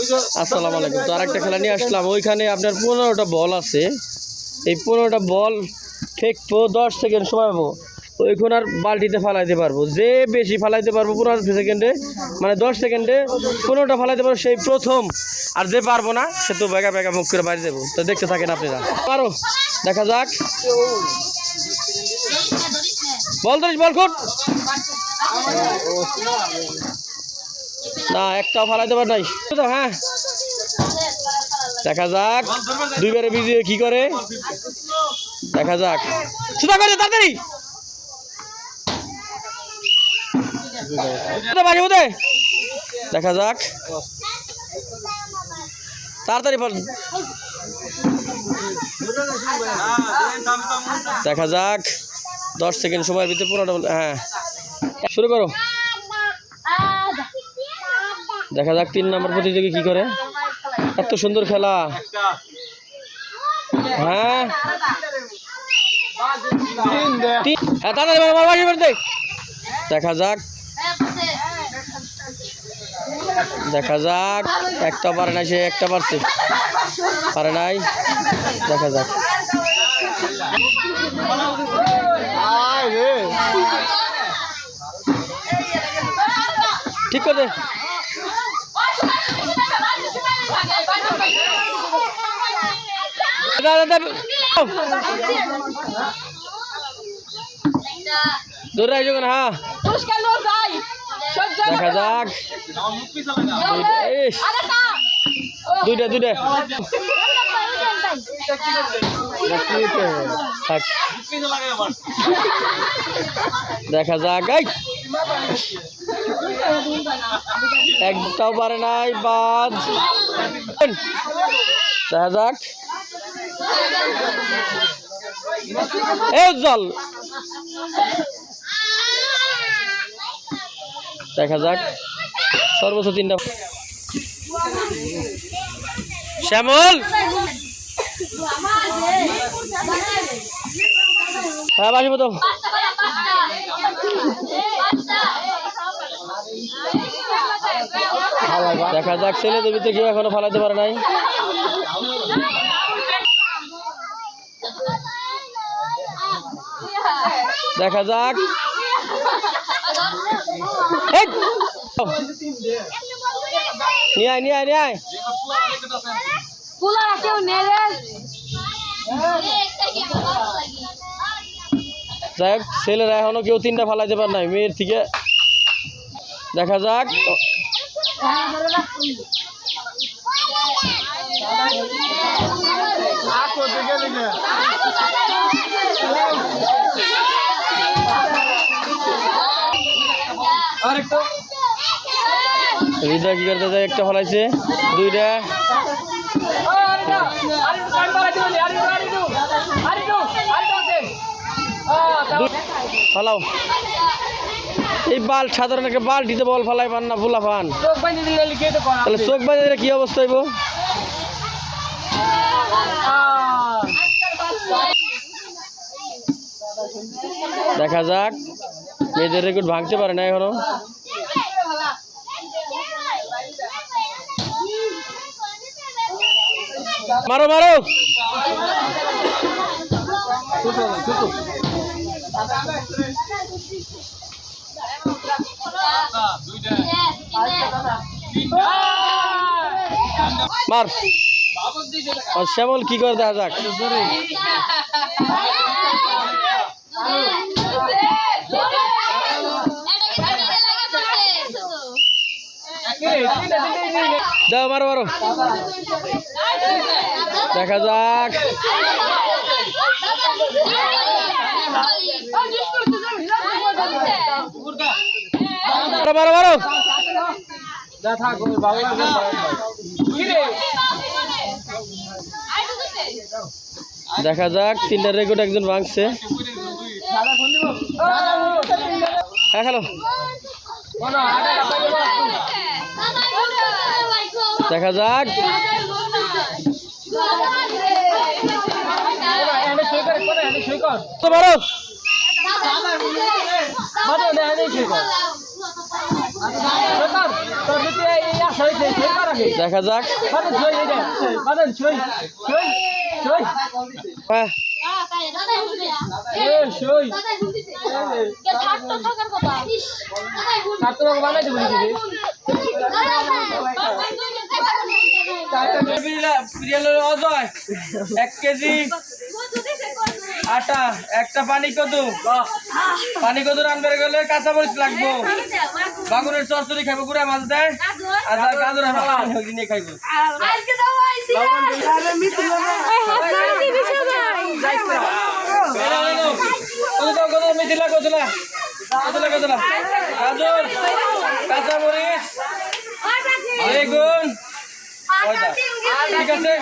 আসসালামু আলাইকুম। তো আরেকটা খেলা নিয়ে আসলাম। ওইখানে আপনার পনেরোটা বল আছে। এই পনেরোটা বল ঠেকবো দশ সেকেন্ড সময় পাবো। ওইখানে আর বালতিতে ফালাইতে পারব। যে বেশি ফালাইতে পারব পনেরো সেকেন্ডে মানে দশ সেকেন্ডে পনেরোটা ফালাইতে পারব সেই প্রথম। আর যে পারব না সে তো বেগা বেগা মুখ করে বাইরে দেবো তো দেখতে থাকেন আপনারা পারো দেখা যাক। বল ধরিস বল খুট। না, একটাও ফালাইতে পার নাই। তো হ্যাঁ। দেখা যাক, দুইবারে বিজিয়ে কি করে। দেখা যাক। সুদা করে তাড়াতাড়ি। দেখা যাক। তাড়াতাড়ি দেখা যাক। দশ সেকেন্ড সময়ের ভিতরে পুরোটা হ্যাঁ। শুরু করো। দেখা যাক তিন নম্বর প্রতিযোগী কি করে। এত সুন্দর খেলা। হ্যাঁ? হ্যাঁ। দেখা। যাক। দেখা যাক। একটা পারে নাই, সে একটা পারছে। পারে নাই। দেখা যাক। ঠিক করে দে দা, দা, দা, দৌড়ে আইসো কেন হ্যাঁ। দেখা যাক। দুইটা দুইটা। দেখা যাক একটাও পারে নাই বাদ। দেখা যাক। এ উজ্জ্বল। দেখা যাক। সর্বোচ্চ তিনটা। শ্যামল! হ্যাঁ বাসি মতো দেখা যাক, ছেলেদের ভিতরে কেউ এখনও ফালাতে পারে নাই। দেখা যাক। এই! নিয়ে আয় নিয়ে আয় নিয়ে আয়। পুলা কেউ নেলে যাই হোক ছেলেরা এখনও কেউ তিনটা ফালাইতে পারে নাই মেয়ের থেকে। দেখা যাক। হৃদয় কি করতে যায়? একটা ফলাইছে। দুইটা। দুই- ফালাও। এই বাল সাধারণ একটা বালটিতে বল ফালাই পান না ফুলা পান। তাহলে চোখ দিলে কি অবস্থা হইব? দেখা যাক। মেয়েদের রেকর্ড ভাঙতে পারে না এখনও। মারো মারো। মার। শ্যামল কি করে দেখা যাক? দাও মারো মারো। দেখা যাক। দেখা যাক তিনটা রেকর্ড একজন ভাঙছে। হ্যাঁ খেলো দেখা যাক। দেখা যাক। হ্যাঁ। অজয়, এক কেজি আটা, একটা পানি কদু। পানি কদু রান্নার গেলে কাঁচা মরিচ লাগবো। বাগুনের চরচরি খাইবো গুড়া মাছ দেয় আর তার গাজর হালা নিয়ে খাইবো মিথিলা কতলা কতলা কতলা গাজর কাঁচা মরিচ বেগুন ঠিক আছে